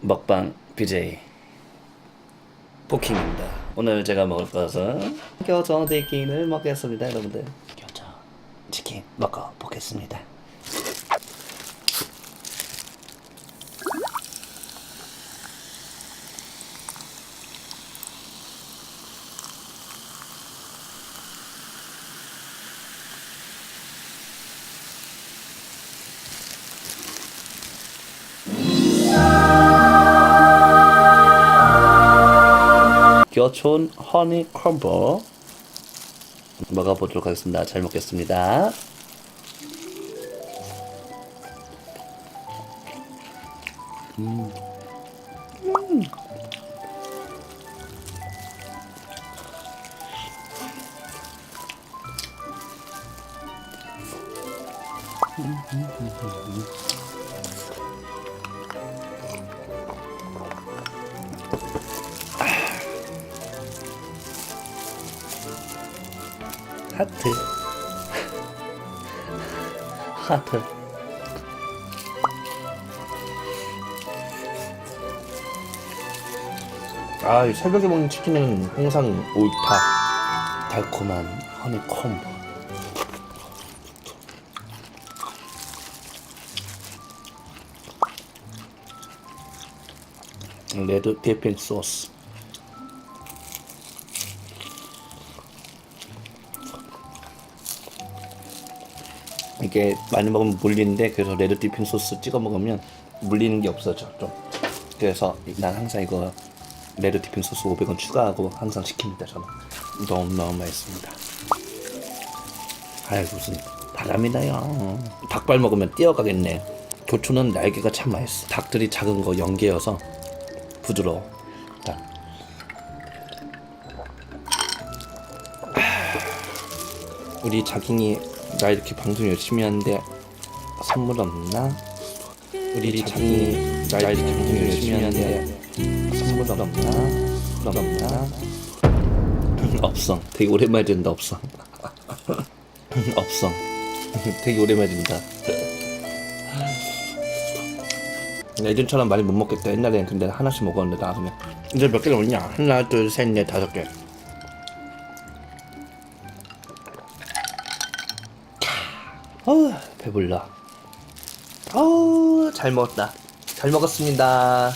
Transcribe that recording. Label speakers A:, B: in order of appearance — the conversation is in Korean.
A: 먹방 BJ 포킹입니다. 오늘 제가 먹을 것은 교정 치킨을 먹겠습니다, 여러분들. 교정 치킨 먹어 보겠습니다. 교촌 허니 crumble 먹어보도록 하겠습니다. 잘 먹겠습니다. 하트. 하트.
B: 아, 이 새벽에 먹는 치킨은 항상 옳다.
A: 달콤한 허니콤. 레드 디핑 소스 이게 많이 먹으면 물리는데 그래서 레드 디핑 소스 찍어 먹으면 물리는 게 없어져 좀. 그래서 난 항상 이거 레드 디핑 소스 500원 추가하고 항상 시킵니다 저는. 너무 너무 맛있습니다. 아이 무슨 바람이 나요? 닭발 먹으면 뛰어가겠네. 교촌은 날개가 참 맛있어. 닭들이 작은 거 연계여서 부드러워. 자. 우리 자기니 나 이렇게 방송 열심히 하는데 선물 없나? 우리 자기니 나 이렇게 방송 열심히 하는데 선물 없나? 선물 없나? 없어. 되게 오랜만에 듣는다 없어. 없어. 되게 오랜만에 듣는다. 예전처럼 많이 못 먹겠다. 옛날에는 근데 하나씩 먹었는데 나중에 이제 몇개 먹냐? 하나, 둘, 셋, 넷, 다섯 개. 어우 배불러. 어우 잘 먹었다. 잘 먹었습니다.